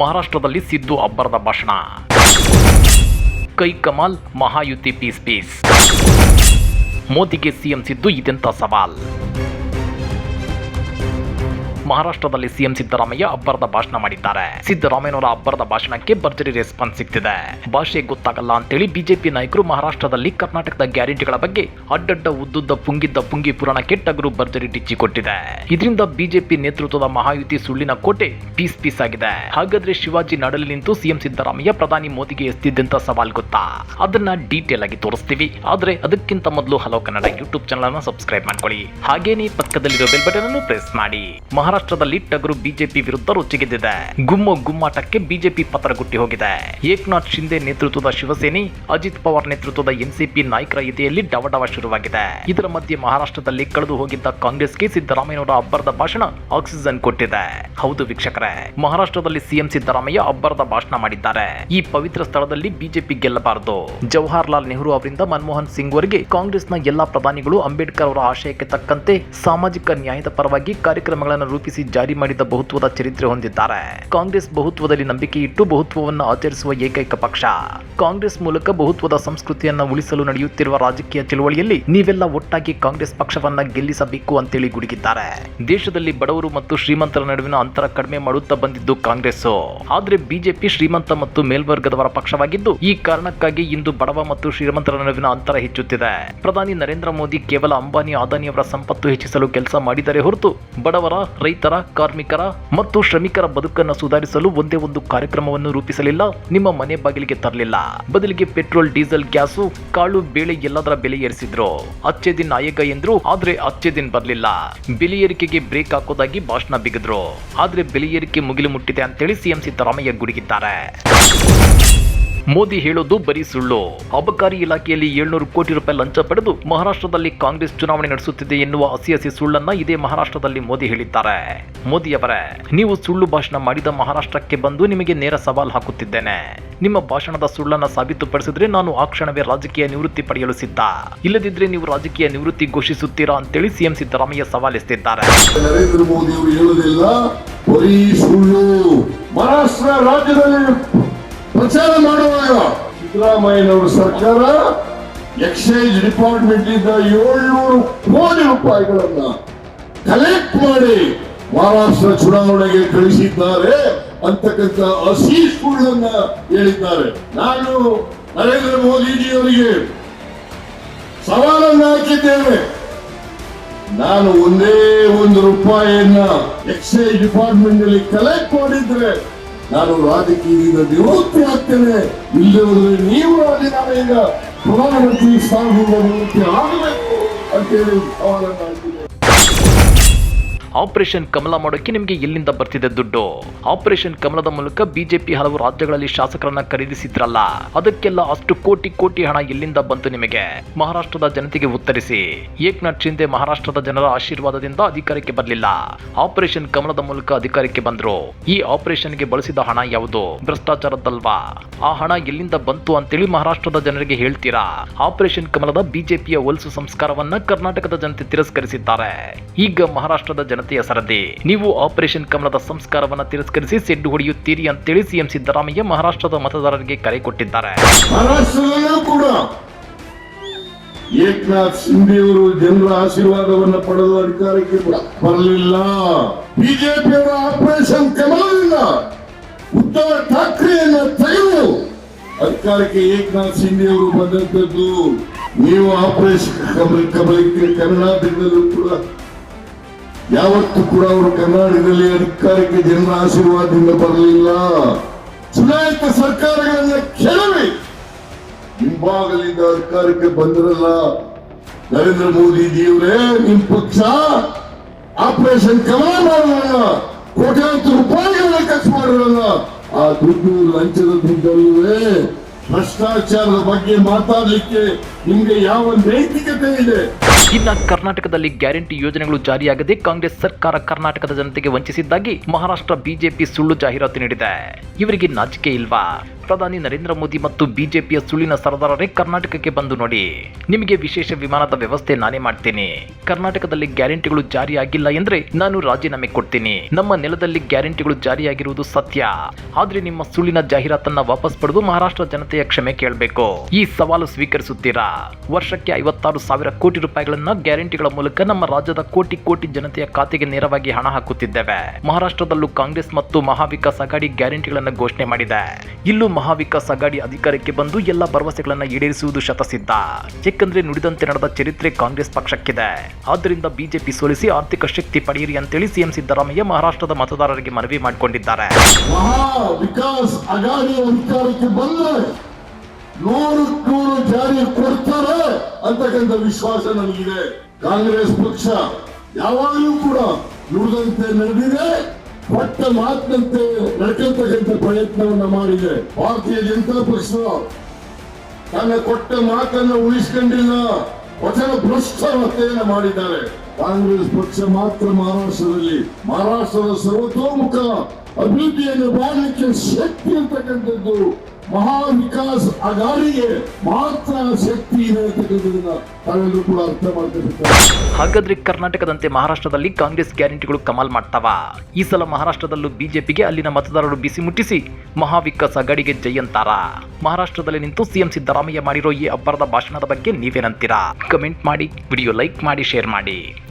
ಮಹಾರಾಷ್ಟ್ರದಲ್ಲಿ ಸಿದ್ದು ಅಬ್ಬರದ ಭಾಷಣ. ಕೈ ಕಮಾಲ್ ಮಹಾಯುತಿ ಪೀಸ್ ಪೀಸ್. ಮೋದಿಗೆ ಸಿಎಂ ಸಿದ್ದು ಇದೆಂತ ಸವಾಲ್. ಮಹಾರಾಷ್ಟ್ರದಲ್ಲಿ ಸಿಎಂ ಸಿದ್ದರಾಮಯ್ಯ ಅಬ್ಬರದ ಭಾಷಣ ಮಾಡಿದ್ದಾರೆ. ಸಿದ್ದರಾಮಯ್ಯನವರ ಅಬ್ಬರದ ಭಾಷಣಕ್ಕೆ ಭರ್ಜರಿ ರೆಸ್ಪಾನ್ಸ್ ಸಿಗ್ತಿದೆ ಭಾಷೆ ಗೊತ್ತಾಗಲ್ಲ ಅಂತೇಳಿ ಬಿಜೆಪಿ ನಾಯಕರು ಮಹಾರಾಷ್ಟ್ರದಲ್ಲಿ ಕರ್ನಾಟಕದ ಗ್ಯಾರಂಟಿಗಳ ಬಗ್ಗೆ ಅಡ್ಡಡ್ಡ ಉದ್ದುದ್ದ ಪುಂಗಿದ್ದ ಪುಂಗಿ ಪುರಾಣ ಟಗರು ಭರ್ಜರಿ ಟಿಚ್ಚಿ ಕೊಟ್ಟಿದೆ. ಇದರಿಂದ ಬಿಜೆಪಿ ನೇತೃತ್ವದ ಮಹಾಯುತಿ ಸುಳ್ಳಿನ ಕೋಟೆ ಪೀಸ್ ಪೀಸ್ ಆಗಿದೆ. ಹಾಗಾದ್ರೆ ಶಿವಾಜಿ ನಡಲಿ ನಿಂತು ಸಿಎಂ ಸಿದ್ದರಾಮಯ್ಯ ಪ್ರಧಾನಿ ಮೋದಿಗೆ ಎಸ್ತಿದ್ದಂತ ಸವಾಲ್ ಗೊತ್ತಾ? ಅದನ್ನ ಡೀಟೇಲ್ ಆಗಿ ತೋರಿಸ್ತೀವಿ. ಆದ್ರೆ ಅದಕ್ಕಿಂತ ಮೊದಲು ಹಲೋ ಕನ್ನಡ ಯೂಟ್ಯೂಬ್ ಚಾನಲ್ ಅನ್ನು ಸಬ್ಸ್ಕ್ರೈಬ್ ಮಾಡ್ಕೊಳ್ಳಿ. ಹಾಗೇನೇ ಪಕ್ಕದಲ್ಲಿರೋ ಬೆಲ್ ಬಟನ್ ಅನ್ನು ಪ್ರೆಸ್ ಮಾಡಿ. ಮಹಾರಾಷ್ಟ್ರದಲ್ಲಿ ಟಗರು ಬಿಜೆಪಿ ವಿರುದ್ಧ ರುಚಿಗೆದ್ದಿದೆ. ಗುಮ್ಮ ಗುಮ್ಮಾಟಕ್ಕೆ ಬಿಜೆಪಿ ಪತ್ರಗುಟ್ಟಿ ಹೋಗಿದೆ. ಏಕನಾಥ್ ಶಿಂದೆ ನೇತೃತ್ವದ ಶಿವಸೇನೆ, ಅಜಿತ್ ಪವಾರ್ ನೇತೃತ್ವದ ಎನ್ಸಿಪಿ ನಾಯಕರ ಎದೆಯಲ್ಲಿ ಡವಡವ ಶುರುವಾಗಿದೆ. ಇದರ ಮಧ್ಯೆ ಮಹಾರಾಷ್ಟ್ರದಲ್ಲಿ ಕಳೆದು ಹೋಗಿದ್ದ ಕಾಂಗ್ರೆಸ್ಗೆ ಸಿದ್ದರಾಮಯ್ಯನವರ ಅಬ್ಬರದ ಭಾಷಣ ಆಕ್ಸಿಜನ್ ಕೊಟ್ಟಿದೆ. ಹೌದು ವೀಕ್ಷಕರೇ, ಮಹಾರಾಷ್ಟ್ರದಲ್ಲಿ ಸಿಎಂ ಸಿದ್ದರಾಮಯ್ಯ ಅಬ್ಬರದ ಭಾಷಣ ಮಾಡಿದ್ದಾರೆ. ಈ ಪವಿತ್ರ ಸ್ಥಳದಲ್ಲಿ ಬಿಜೆಪಿ ಗೆಲ್ಲಬಾರದು. ಜವಾಹರ್ಲಾಲ್ ನೆಹರು ಅವರಿಂದ ಮನಮೋಹನ್ ಸಿಂಗ್ ವರೆಗೆ ಕಾಂಗ್ರೆಸ್ನ ಎಲ್ಲಾ ಪ್ರಧಾನಿಗಳು ಅಂಬೇಡ್ಕರ್ ಅವರ ಆಶಯಕ್ಕೆ ತಕ್ಕಂತೆ ಸಾಮಾಜಿಕ ನ್ಯಾಯದ ಪರವಾಗಿ ಕಾರ್ಯಕ್ರಮಗಳನ್ನು ರೂಪಿಸಿ ಜಾರಿ ಮಾಡಿದ ಬಹುತ್ವದ ಚರಿತ್ರೆ ಹೊಂದಿದ್ದಾರೆ. ಕಾಂಗ್ರೆಸ್ ಬಹುತ್ವದಲ್ಲಿ ನಂಬಿಕೆ ಇಟ್ಟು ಬಹುತ್ವವನ್ನು ಆಚರಿಸುವ ಏಕೈಕ ಪಕ್ಷ. ಕಾಂಗ್ರೆಸ್ ಮೂಲಕ ಬಹುತ್ವದ ಸಂಸ್ಕೃತಿಯನ್ನ ಉಳಿಸಲು ನಡೆಯುತ್ತಿರುವ ರಾಜಕೀಯ ಚಳುವಳಿಯಲ್ಲಿ ನೀವೆಲ್ಲ ಒಟ್ಟಾಗಿ ಕಾಂಗ್ರೆಸ್ ಪಕ್ಷವನ್ನ ಗೆಲ್ಲಿಸಬೇಕು ಅಂತೇಳಿ ಗುಡುಗಿದ್ದಾರೆ. ದೇಶದಲ್ಲಿ ಬಡವರು ಮತ್ತು ಶ್ರೀಮಂತರ ನಡುವಿನ ಅಂತರ ಕಡಿಮೆ ಮಾಡುತ್ತಾ ಬಂದಿದ್ದು ಕಾಂಗ್ರೆಸ್ ಆದ್ರೆ ಬಿಜೆಪಿ ಶ್ರೀಮಂತ ಮತ್ತು ಮೇಲ್ವರ್ಗದವರ ಪಕ್ಷವಾಗಿದ್ದು, ಈ ಕಾರಣಕ್ಕಾಗಿ ಇಂದು ಬಡವ ಮತ್ತು ಶ್ರೀಮಂತರ ನಡುವಿನ ಅಂತರ ಹೆಚ್ಚುತ್ತಿದೆ. ಪ್ರಧಾನಿ ನರೇಂದ್ರ ಮೋದಿ ಕೇವಲ ಅಂಬಾನಿ ಅದಾನಿಯವರ ಸಂಪತ್ತು ಹೆಚ್ಚಿಸಲು ಕೆಲಸ ಮಾಡಿದರೆ ಹೊರತು ಬಡವರ ರೈತರ, ಕಾರ್ಮಿಕರ ಮತ್ತು ಶ್ರಮಿಕರ ಬದುಕನ್ನು ಸುಧಾರಿಸಲು ಒಂದೇ ಒಂದು ಕಾರ್ಯಕ್ರಮವನ್ನು ರೂಪಿಸಲಿಲ್ಲ, ನಿಮ್ಮ ಮನೆ ಬಾಗಿಲಿಗೆ ತರಲಿಲ್ಲ. ಬದಲಿಗೆ ಪೆಟ್ರೋಲ್, ಡೀಸೆಲ್, ಗ್ಯಾಸು, ಕಾಳು, ಬೇಳೆ ಎಲ್ಲದರ ಬೆಲೆ ಏರಿಸಿದ್ರು. ಅಚ್ಚೆ ದಿನ ನಾಯಕ ಎಂದ್ರು, ಆದ್ರೆ ಅಚ್ಚೆ ದಿನ ಬರಲಿಲ್ಲ. ಬೆಲೆ ಏರಿಕೆಗೆ ಬ್ರೇಕ್ ಹಾಕೋದಾಗಿ ಭಾಷಣ ಬಿಗಿದ್ರು. ಆದ್ರೆ ಬೆಲೆ ಏರಿಕೆ ಮುಗಿಲು ಮುಟ್ಟಿದೆ ಅಂತೇಳಿ ಸಿಎಂ ಸಿದ್ದರಾಮಯ್ಯ ಗುಡುಗಿದ್ದಾರೆ. ಮೋದಿ ಹೇಳೋದು ಬರೀ ಸುಳ್ಳು. ಅಬಕಾರಿ ಇಲಾಖೆಯಲ್ಲಿ ಏಳ್ನೂರು ಕೋಟಿ ರೂಪಾಯಿ ಲಂಚ ಪಡೆದು ಮಹಾರಾಷ್ಟ್ರದಲ್ಲಿ ಕಾಂಗ್ರೆಸ್ ಚುನಾವಣೆ ನಡೆಸುತ್ತಿದೆ ಎನ್ನುವ ಹಸಿ ಹಸಿ ಸುಳ್ಳನ್ನ ಇದೇ ಮಹಾರಾಷ್ಟ್ರದಲ್ಲಿ ಮೋದಿ ಹೇಳಿದ್ದಾರೆ. ಮೋದಿಯವರೇ ನೀವು ಸುಳ್ಳು ಭಾಷಣ ಮಾಡಿದ ಮಹಾರಾಷ್ಟ್ರಕ್ಕೆ ಬಂದು ನಿಮಗೆ ನೇರ ಸವಾಲ್ ಹಾಕುತ್ತಿದ್ದೇನೆ. ನಿಮ್ಮ ಭಾಷಣದ ಸುಳ್ಳನ್ನ ಸಾಬೀತುಪಡಿಸಿದ್ರೆ ನಾನು ಆ ಕ್ಷಣವೇ ರಾಜಕೀಯ ನಿವೃತ್ತಿ ಪಡೆಯಲು ಸಿದ್ಧ. ಇಲ್ಲದಿದ್ರೆ ನೀವು ರಾಜಕೀಯ ನಿವೃತ್ತಿ ಘೋಷಿಸುತ್ತೀರಾ ಅಂತೇಳಿ ಸಿಎಂ ಸಿದ್ದರಾಮಯ್ಯ ಸವಾಲೆಸೆದಿದ್ದಾರೆ ನರೇಂದ್ರ ಮೋದಿ ಅವರು ಹೇಳುವುದಿಲ್ಲ, ಬರೀ ಸುಳ್ಳು. ಮಹಾರಾಷ್ಟ್ರ ರಾಜ್ಯದಲ್ಲಿ ಪ್ರಚಾರ ಮಾಡುವಾಗ ಸಿದ್ದರಾಮಯ್ಯನವರ ಸರ್ಕಾರ ಎಕ್ಸೈಸ್ ಡಿಪಾರ್ಟ್ಮೆಂಟ್ ಇಂದ ಏಳ್ನೂರು ಕೋಟಿ ರೂಪಾಯಿಗಳನ್ನ ಕಲೆಕ್ಟ್ ಮಾಡಿ ಮಹಾರಾಷ್ಟ್ರ ಚುನಾವಣೆಗೆ ಕಳಿಸಿದ್ದಾರೆ ಅಂತಕ್ಕಂಥ ಅಸೀಸ್ಗಳನ್ನ ಹೇಳಿದ್ದಾರೆ. ನಾನು ನರೇಂದ್ರ ಮೋದಿಜಿಯವರಿಗೆ ಸವಾಲನ್ನು ಹಾಕಿದ್ದೇನೆ. ನಾನು ಒಂದೇ ಒಂದು ರೂಪಾಯಿಯನ್ನ ಎಕ್ಸೈಸ್ ಡಿಪಾರ್ಟ್ಮೆಂಟ್ ಅಲ್ಲಿ ಕಲೆಕ್ಟ್ ಮಾಡಿದ್ರೆ ನಾನು ರಾಜಕೀಯದಿಂದ ನಿವೃತ್ತಿ ಆಗ್ತೇನೆ. ಇಲ್ಲದ್ರೆ ನೀವು ರಾಜೀನಾಮೆಯಿಂದ ಪ್ರಧಾನಮಂತ್ರಿ ಸ್ಥಾನದಿಂದ ನಿವೃತ್ತಿ ಆಗಬೇಕು ಅಂತೇಳಿ ಹಾಕಿದ್ದೇನೆ ಆಪರೇಷನ್ ಕಮಲ ಮಾಡೋಕೆ ನಿಮಗೆ ಎಲ್ಲಿಂದ ಬರ್ತಿದೆ ದುಡ್ಡು? ಆಪರೇಷನ್ ಕಮಲದ ಮೂಲಕ ಬಿಜೆಪಿ ಹಲವು ರಾಜ್ಯಗಳಲ್ಲಿ ಶಾಸಕರನ್ನ ಖರೀದಿಸಿದ್ರಲ್ಲ, ಅದಕ್ಕೆಲ್ಲ ಅಷ್ಟು ಕೋಟಿ ಕೋಟಿ ಹಣ ಎಲ್ಲಿಂದ ಬಂತು ನಿಮಗೆ? ಮಹಾರಾಷ್ಟ್ರದ ಜನತೆಗೆ ಉತ್ತರಿಸಿ. ಏಕನಾಥ್ ಶಿಂದೆ ಮಹಾರಾಷ್ಟ್ರದ ಜನರ ಆಶೀರ್ವಾದದಿಂದ ಅಧಿಕಾರಕ್ಕೆ ಬರಲಿಲ್ಲ. ಆಪರೇಷನ್ ಕಮಲದ ಮೂಲಕ ಅಧಿಕಾರಕ್ಕೆ ಬಂದ್ರು. ಈ ಆಪರೇಷನ್ಗೆ ಬಳಸಿದ ಹಣ ಯಾವುದು? ಭ್ರಷ್ಟಾಚಾರದಲ್ವಾ ಆ ಹಣ ಎಲ್ಲಿಂದ ಬಂತು ಅಂತೇಳಿ ಮಹಾರಾಷ್ಟ್ರದ ಜನರಿಗೆ ಹೇಳ್ತೀರಾ? ಆಪರೇಷನ್ ಕಮಲದ ಬಿಜೆಪಿಯ ಹೊಲಸು ಸಂಸ್ಕಾರವನ್ನ ಕರ್ನಾಟಕದ ಜನತೆ ತಿರಸ್ಕರಿಸಿದ್ದಾರೆ. ಈಗ ಮಹಾರಾಷ್ಟ್ರದ ಜನತೆಯ ಸರದಿ ನೀವು ಆಪರೇಷನ್ ಕಮಲದ ಸಂಸ್ಕಾರವನ್ನ ತಿರಸ್ಕರಿಸಿ ಸೆಡ್ಡು ಹೊಡೆಯುತ್ತೀರಿ ಅಂತೇಳಿ ಸಿಎಂ ಸಿದ್ದರಾಮಯ್ಯ ಮಹಾರಾಷ್ಟ್ರದ ಮತದಾರರಿಗೆ ಕರೆ ಕೊಟ್ಟಿದ್ದಾರೆ. ಏಕನಾಥ್ ಸಿಂಧಿಯವರು ಜನರ ಆಶೀರ್ವಾದವನ್ನು ಪಡೆದು ಅಧಿಕಾರಕ್ಕೆ ಬರಲಿಲ್ಲ. ಬಿಜೆಪಿಯವರ ಆಪರೇಷನ್ ಕಮಲದಿಂದ ಉದ್ಧವ್ ಠಾಕ್ರೆಯನ್ನ ತೆಗೆದು ಅಧಿಕಾರಕ್ಕೆ ಏಕನಾಥ್ ಶಿಂದೆ ಅವರು ಬಂದಂತದ್ದು ನೀವು ಆಪರೇಷನ್ ಕಮಲ ಕಮಲಕ್ಕೆ ಕರ್ನಾಟಕದಲ್ಲೂ ಕೂಡ ಯಾವತ್ತೂ ಕೂಡ ಅವರು ಕರ್ನಾಟಕದಲ್ಲಿ ಅಧಿಕಾರಕ್ಕೆ ಜನರ ಆಶೀರ್ವಾದದಿಂದ ಬರಲಿಲ್ಲ. ಚುನಾಯಿತ ಸರ್ಕಾರಗಳನ್ನ ಕೆಳವಿ ಹಿಂಭಾಗಲಿಂದ ಅಧಿಕಾರಕ್ಕೆ ಬಂದಿರಲ್ಲ. ನರೇಂದ್ರ ಮೋದಿ ಮೋದಿಜಿಯವರೇ ನಿಮ್ ಪಕ್ಷ ಆಪರೇಷನ್ ಕಮಲ ಮಾಡಲ್ಲ ಕೋಟ್ಯಾಂತರ ರೂಪಾಯಿಗಳನ್ನ ಖರ್ಚು ಮಾಡಿರಲ್ಲ. ಆ ದುಡ್ಡು ಲಂಚದ ದುಡ್ಡಲ್ಲವೇ ಭ್ರಷ್ಟಾಚಾರದ ಬಗ್ಗೆ ಮಾತಾಡಲಿಕ್ಕೆ ನಿಮ್ಗೆ ಯಾವ ನೈತಿಕತೆ ಇದೆ? ಇನ್ನ ಕರ್ನಾಟಕದಲ್ಲಿ ಗ್ಯಾರಂಟಿ ಯೋಜನೆಗಳು ಜಾರಿಯಾಗದೆ ಕಾಂಗ್ರೆಸ್ ಸರ್ಕಾರ ಕರ್ನಾಟಕದ ಜನತೆಗೆ ವಂಚಿಸಿದ್ದಾಗಿ ಮಹಾರಾಷ್ಟ್ರ ಬಿಜೆಪಿ ಸುಳ್ಳು ಜಾಹೀರಾತು ನೀಡಿದೆ. ಇವರಿಗೆ ನಾಚಿಕೆ ಇಲ್ವಾ? ಪ್ರಧಾನಿ ನರೇಂದ್ರ ಮೋದಿ ಮತ್ತು ಬಿಜೆಪಿಯ ಸುಳ್ಳಿನ ಸರದಾರರೇ ಕರ್ನಾಟಕಕ್ಕೆ ಬಂದು ನೋಡಿ. ನಿಮಗೆ ವಿಶೇಷ ವಿಮಾನದ ವ್ಯವಸ್ಥೆ ನಾನೇ ಮಾಡ್ತೇನೆ. ಕರ್ನಾಟಕದಲ್ಲಿ ಗ್ಯಾರಂಟಿಗಳು ಜಾರಿಯಾಗಿಲ್ಲ ಎಂದ್ರೆ ನಾನು ರಾಜೀನಾಮೆ ಕೊಡ್ತೀನಿ. ನಮ್ಮ ನೆಲದಲ್ಲಿ ಗ್ಯಾರಂಟಿಗಳು ಜಾರಿಯಾಗಿರುವುದು ಸತ್ಯ. ಆದ್ರೆ ನಿಮ್ಮ ಸುಳ್ಳಿನ ಜಾಹೀರಾತನ್ನ ವಾಪಸ್ ಪಡೆದು ಮಹಾರಾಷ್ಟ್ರ ಜನತೆಯ ಕ್ಷಮೆ ಕೇಳಬೇಕು. ಈ ಸವಾಲು ಸ್ವೀಕರಿಸುತ್ತೀರಾ? ವರ್ಷಕ್ಕೆ ಐವತ್ತಾರು ಸಾವಿರ ಕೋಟಿ ರೂಪಾಯಿಗಳನ್ನ ಗ್ಯಾರಂಟಿಗಳ ಮೂಲಕ ನಮ್ಮ ರಾಜ್ಯದ ಕೋಟಿ ಕೋಟಿ ಜನತೆಯ ಖಾತೆಗೆ ನೇರವಾಗಿ ಹಣ ಹಾಕುತ್ತಿದ್ದೇವೆ. ಮಹಾರಾಷ್ಟ್ರದಲ್ಲೂ ಕಾಂಗ್ರೆಸ್ ಮತ್ತು ಮಹಾವಿಕಾಸ್ ಅಘಾಡಿ ಗ್ಯಾರಂಟಿಗಳನ್ನು ಘೋಷಣೆ ಮಾಡಿದೆ. ಇಲ್ಲೂ ಮಹಾವಿಕಾಸ್ ಅಗಾಡಿ ಅಧಿಕಾರಕ್ಕೆ ಬಂದು ಎಲ್ಲ ಭರವಸೆಗಳನ್ನು ಈಡೇರಿಸುವುದು ಶತಸಿದ್ಧ. ಏಕೆಂದ್ರೆ ನುಡಿದಂತೆ ನಡೆದ ಚರಿತ್ರೆ ಕಾಂಗ್ರೆಸ್ ಪಕ್ಷಕ್ಕಿದೆ. ಆದ್ದರಿಂದ ಬಿಜೆಪಿ ಸೋಲಿಸಿ ಆರ್ಥಿಕ ಶಕ್ತಿ ಪಡೆಯಿರಿ ಅಂತೇಳಿ ಸಿಎಂ ಸಿದ್ದರಾಮಯ್ಯ ಮಹಾರಾಷ್ಟ್ರದ ಮತದಾರರಿಗೆ ಮನವಿ ಮಾಡಿಕೊಂಡಿದ್ದಾರೆ. ವಿಶ್ವಾಸ ನನಗಿದೆ ಕಾಂಗ್ರೆಸ್ ಪಕ್ಷ ಯಾವಾಗಲೂ ಕೂಡ ನುಡಿದಂತೆ ನಡೆದಿದೆ. ಕೊಟ್ಟ ಮಾತಿನಂತೆ ನಡ್ಕೊಳ್ತಕ್ಕಂಥ ಪ್ರಯತ್ನವನ್ನ ಮಾಡಿದೆ. ಭಾರತೀಯ ಜನತಾ ಪಕ್ಷ ತನ್ನ ಕೊಟ್ಟ ಮಾತನ್ನು ಉಳಿಸಿಕೊಂಡಿಲ್ಲ ವಚನ ಭ್ರಷ್ಟತೆಯನ್ನು ಮಾಡಿದ್ದಾರೆ. ಕಾಂಗ್ರೆಸ್ ಪಕ್ಷ ಮಾತ್ರ ಮಹಾರಾಷ್ಟ್ರದಲ್ಲಿ ಮಹಾರಾಷ್ಟ್ರದ ಸರ್ವತೋಮುಖ ಅಭಿವೃದ್ಧಿಯನ್ನು ಮಾಡಲಿಕ್ಕೆ ಶಕ್ತಿ ಅಂತಕ್ಕಂಥದ್ದು ಮಹಾ ವಿಕಾಸ್ ಅಗಾಡಿಗೆ ಮಾತ್ರ ಶಕ್ತಿ ಇದೆ ಅಂತಕ್ಕಂಥದ್ದನ್ನ ತಾವೆಲ್ಲರೂ ಕೂಡ ಅರ್ಥ ಮಾಡ್ತಿರ್ತಾರೆ ಹಾಗಾದ್ರೆ ಕರ್ನಾಟಕದಂತೆ ಮಹಾರಾಷ್ಟ್ರದಲ್ಲಿ ಕಾಂಗ್ರೆಸ್ ಗ್ಯಾರಂಟಿಗಳು ಕಮಾಲ್ ಮಾಡ್ತಾವ? ಈ ಸಲ ಮಹಾರಾಷ್ಟ್ರದಲ್ಲೂ ಬಿಜೆಪಿಗೆ ಅಲ್ಲಿನ ಮತದಾರರು ಬಿಸಿ ಮುಟ್ಟಿಸಿ ಮಹಾವಿಕಾಸ್ ಅಗಾಡಿಗೆ ಜಯಂತಾರ? ಮಹಾರಾಷ್ಟ್ರದಲ್ಲಿ ನಿಂತು ಸಿಎಂ ಸಿದ್ದರಾಮಯ್ಯ ಮಾಡಿರೋ ಈ ಅಬ್ಬರದ ಭಾಷಣದ ಬಗ್ಗೆ ನೀವೇನಂತೀರಾ? ಕಮೆಂಟ್ ಮಾಡಿ, ವಿಡಿಯೋ ಲೈಕ್ ಮಾಡಿ, ಶೇರ್ ಮಾಡಿ.